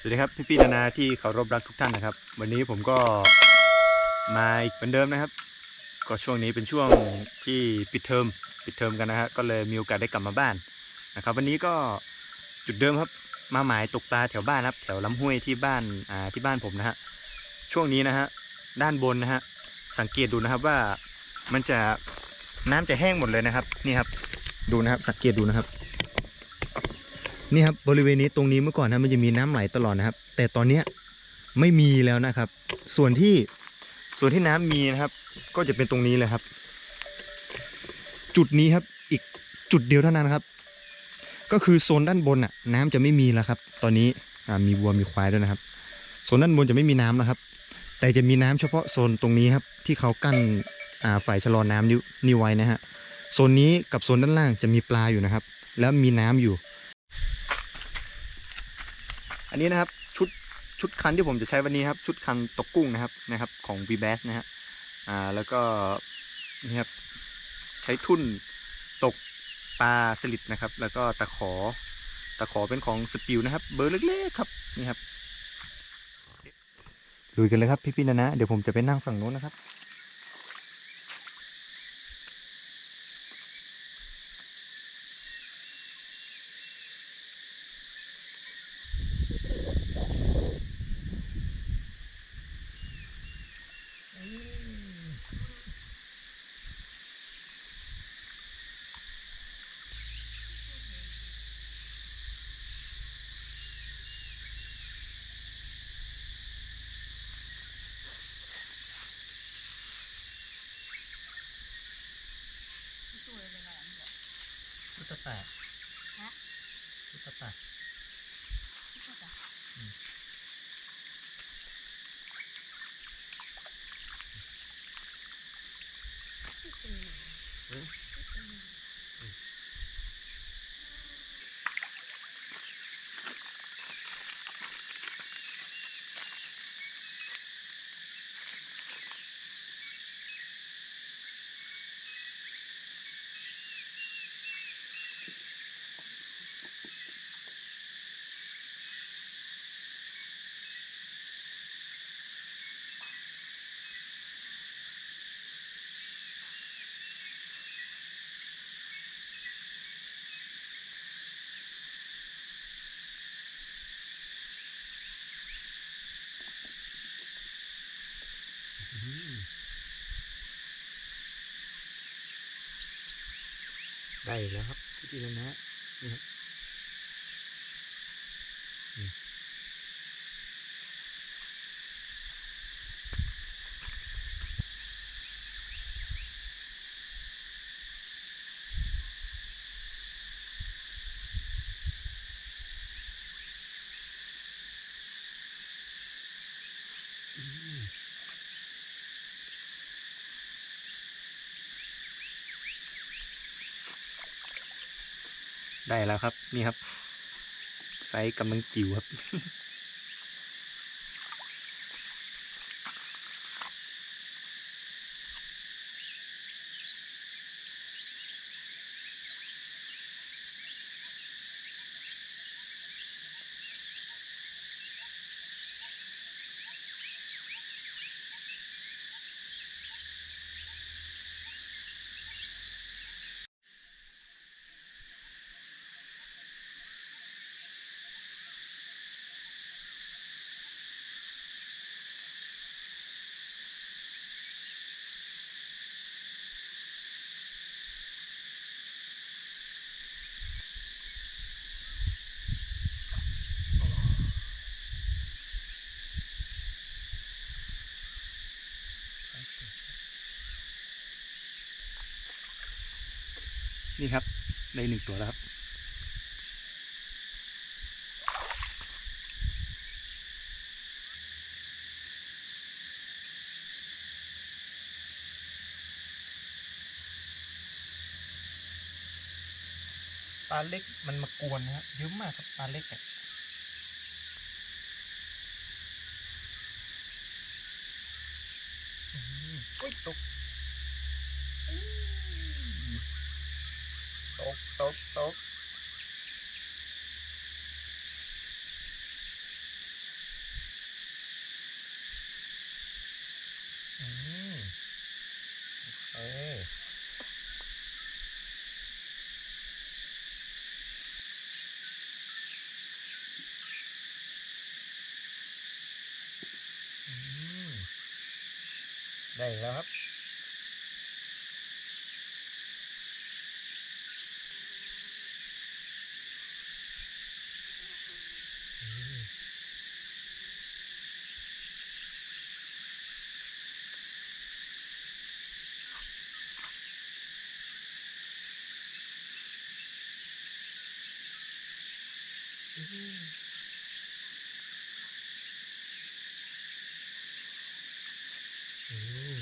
สวัสดีครับ พี่พี่นานาที่เคารพรักทุกท่านนะครับ วันนี้ผมก็มาอีกเหมือนเดิมนะครับ ก็ช่วงนี้เป็นช่วงที่ปิดเทอมปิดเทอมกันนะฮะก็เลยมีโอกาสได้กลับมาบ้านนะครับ วันนี้ก็จุดเดิมครับ มาหมายตกปลาแถวบ้านครับ แถวลำห้วยที่บ้านอ่าที่บ้านผมนะฮะช่วงนี้นะฮะด้านบนนะฮะสังเกตดูนะครับว่ามันจะน้ำจะแห้งหมดเลยนะครับ นี่ครับ ดูนะครับสังเกตดูนะครับ นี่ครับบริเวณนี้ตรงนี้เมื่อก่อนนะมันจะมีน้ำไหลตลอดนะครับ แต่ตอนเนี้ยไม่มีแล้วนะครับ ส่วนที่ส่วนที่น้ำมีนะครับ ก็จะเป็นตรงนี้เลยครับ จุดนี้ครับอีกจุดเดียวเท่านั้นครับ ก็คือโซนด้านบนอะ น้ำจะไม่มีแล้วครับ ตอนนี้มีวัวมีควายด้วยนะครับโซนด้านบนจะไม่มีน้ำแล้วครับ แต่จะมีน้ำเฉพาะโซนตรงนี้ครับ ที่เขากั้นฝ่ายชะลอน้ำนิวนิ้วไว้นะฮะโซนนี้กับโซนด้านล่างจะมีปลาอยู่นะครับ แล้วมีน้ำอยู่ อันนี้นะครับ ชุดชุดคันที่ผมจะใช้วันนี้ครับ ชุดคันตกกุ้งนะครับนะครับ ของ v b a s นะฮะอ่าแล้วก็นี่ครับใช้ทุ่นตกปลาสลิดนะครับ แล้วก็ตะขอตะขอเป็นของสปิวนะครับ เบอร์เล็กๆครับนี่ครับลุยกันเลยครับพี่ๆนะนะเดี๋ยวผมจะไปนั่งฝั่งโน้นนะครับ พุทธตาฮะพุทธตาได้อี กแล้วครับพี่ๆนะนะนี่ครับ ได้แล้วครับ นี่ครับ ไซส์กำลังจิ๋วครับ นี่ครับได้หนึ่งตัวแล้วครับ ปลาเล็กมันมากวนนะครับเยอะมากครับปลาเล็กอะ อืมโอ้ยตกอืมตกตกตก อืม ได้แล้วครับอืม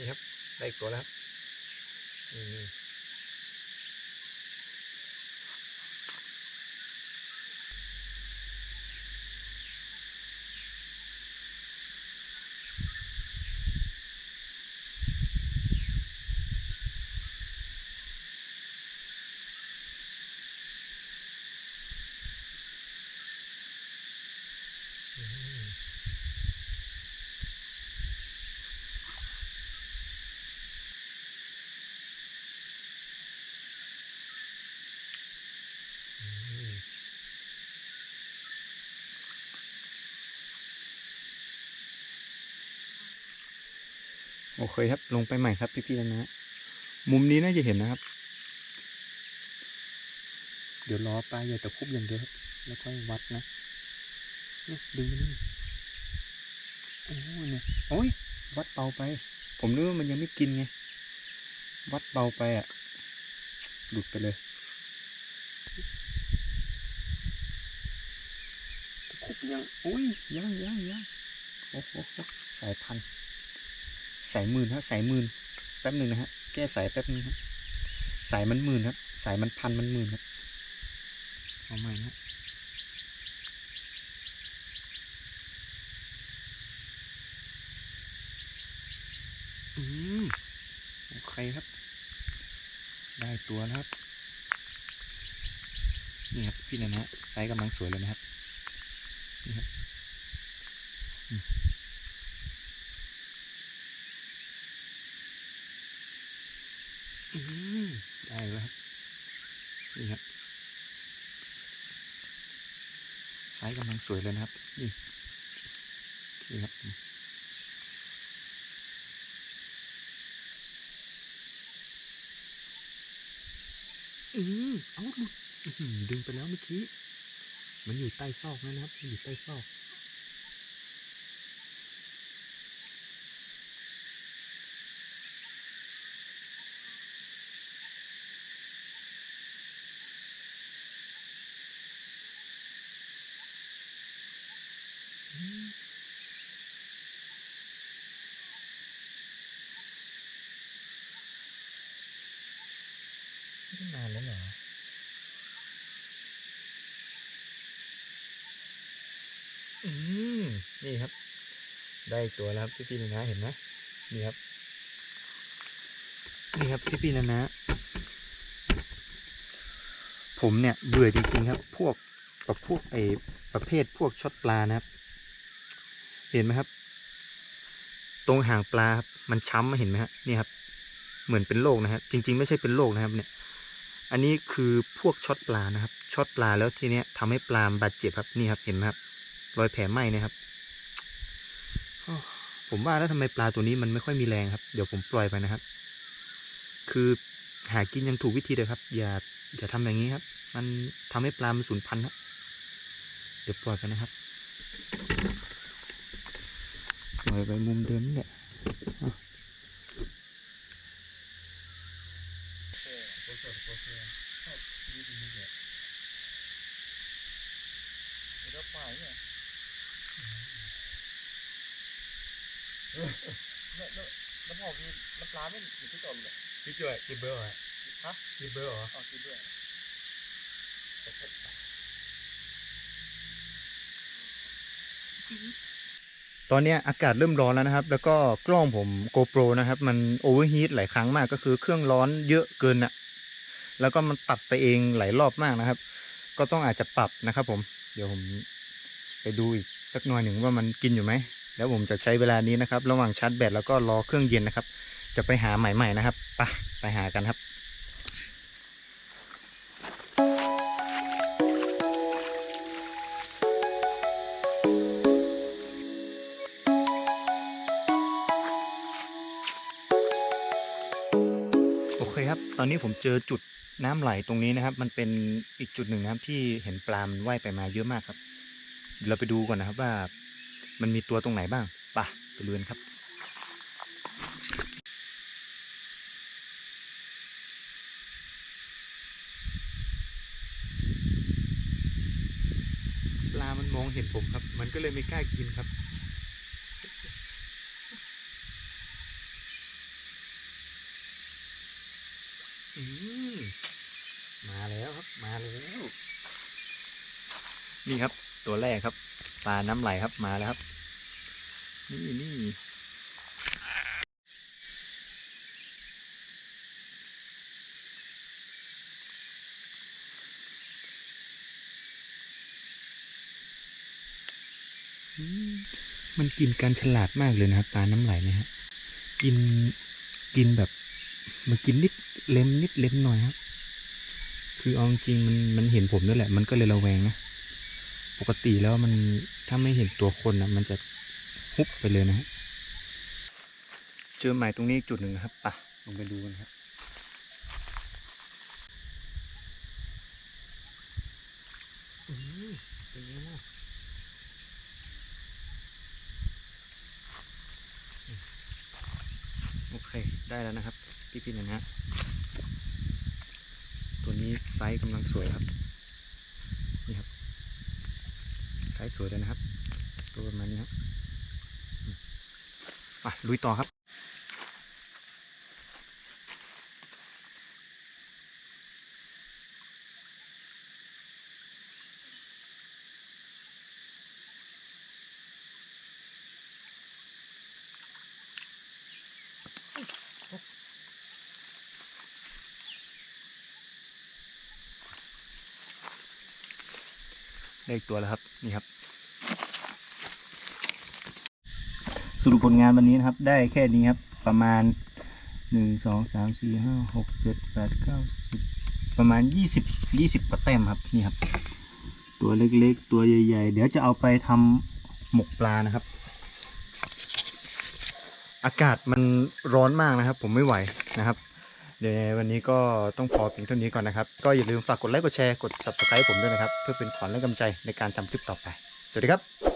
นี่ครับได้อีกตัวแล้วครับนี่นี่อืม อืม โอเคครับ ลงไปใหม่ครับพี่ๆนะมุมนี้น่าจะเห็นนะครับ เดี๋ยวรอปลาใหญ่ตะคุบอย่างเดียวครับแล้วค่อยวัดนะดึงนี่โอ้ยเนี่ยโอ้ยวัดเบาไป ผมนึกว่ามันยังไม่กินไง วัดเบาไปอะ หลุดไปเลยคุบยัง โอ้ยยังยังยังโอ้โหสายพันธุ์ สายหมื่นฮะสายหมื่นแป๊บหนึ่งนะฮะแก้สายแป๊บนึงครับสายมันหมื่นครับ สายมันพันมันหมื่นครับเอาใหม่นะอืมโอเคครับ ได้ตัวแล้วครับ นี่ครับพี่นะนะไซส์กำลังสวยเลยนะครับ นี่ครับอืมอืมได้แล้วครับ นี่ครับไซส์กำลังสวยเลยนะครับ นี่นี่ครับอืมอืมเอาดึงไปแล้วเมื่อกี้ มันอยู่ใต้ซอกนะครับ อยู่ใต้ซอก ไม่นานแล้วเหรอ อืมนี่ครับ ได้ตัวแล้วครับพี่พี่นะนะเห็นไหมนี่ครับ นี่ครับพี่พี่นะนะผมเนี่ยเบื่อจริงๆครับ พวกกับพวกไอประเภทพวกช็อตปลานะครับ เห็นไหมครับ ตรงหางปลาครับมันช้ำเห็นไหมฮะนี่ครับ เหมือนเป็นโรคนะครับจริง ๆ ไม่ใช่เป็นโรคนะครับ เนี่ย อันนี้คือพวกช็อตปลานะครับช็อตปลาแล้วทีเนี้ยทำให้ปลาบาดเจ็บครับนี่ครับเห็นไหมครับ รอยแผลไหม้นะครับผมว่าแล้วทำไมปลาตัวนี้มันไม่ค่อยมีแรงครับ เดี๋ยวผมปล่อยไปนะครับ คือหากินอยังถูกวิธีเลยครับ อย่าอย่าทำอย่างนี้ครับ มันทำให้ปลามันสูญพันธุ์ครับ เดี๋ยวปล่อยไปนะครับปล่อยไปมุมเดิมนี่แหละอะมัน น้ำหอมมีมันปลาไม่อยู่ที่ต้นเลยพี่ช่วยกินเบอร์เหรอฮะกินเบอร์เหรออ๋อกินด้วยตอนนี้อากาศเริ่มร้อนแล้วนะครับ แล้วก็กล้องผม GoPro นะครับ มันโอเวอร์ฮีทหลายครั้งมากก็คือเครื่องร้อนเยอะเกินอะแล้วก็มันตัดไปเองหลายรอบมากนะครับ ก็ต้องอาจจะปรับนะครับผม เดี๋ยวผมไปดูอีกสักหน่อยหนึ่งว่ามันกินอยู่ไหม แล้วผมจะใช้เวลานี้นะครับ ระหว่างชาร์จแบตแล้วก็รอเครื่องเย็นนะครับ จะไปหาใหม่ๆนะครับไปไปหากันครับโอเคครับ ตอนนี้ผมเจอจุดน้ำไหลตรงนี้นะครับ มันเป็นอีกจุดหนึ่งนะครับที่เห็นปลามันว่ายไปมาเยอะมากครับ เราไปดูก่อนนะครับว่า มันมีตัวตรงไหนบ้างไปะไปดูกันครับ ปลามันมองเห็นผมครับ มันก็เลยไม่กล้ากินครับมมาแล้วครับ มาแล้ว นี่ครับตัวแรกครับ ปลาน้ำไหลครับมาแล้วครับ นี่นี่มันกินการฉลาดมากเลยนะครับปลาน้ำไหลเนี่ยฮะกินกินแบบมันกินนิดเล็มนิดเล็มหน่อยครับ คือเอาจริงมันมันเห็นผมด้วยแหละ มันก็เลยระแวงนะ ปกติแล้วมันถ้าไม่เห็นตัวคนนะมันจะฮุบไปเลยนะฮะเจอใหมายตรงนี้จุดหนึ่งครับปะลงไปดูกันครับโอเค ได้แล้วนะครับ พี่พี่ๆนะฮะตัวนี้ไซส์กำลังสวยครับ นี่ครับ ไซ ส์สวยเลยนะครับ ตัวประมาณนี้ครับไปลุยต่อครับ ได้อีกตัวแล้วครับนี่ครับ สรุปผลงานวันนี้นะครับ ได้แค่นี้ครับ ประมาณหนึ่งสองสามสี่ห้าหกเจ็ดแปดเก้าสิบประมาณยี่สิบยี่สิบกว่าแต้มครับนี่ครับ ตัวเล็กๆ ตัวใหญ่ๆ เดี๋ยวจะเอาไปทำหมกปลานะครับ อากาศมันร้อนมากนะครับ ผมไม่ไหวนะครับ เดี๋ยววันนี้ก็ต้องพอเพียงเท่านี้ก่อนนะครับ ก็อย่าลืมฝากกดไลค์กดแชร์กด subscribe ผมด้วยนะครับ เพื่อเป็นขวัญและกำลังใจในการทำคลิปต่อไป สวัสดีครับ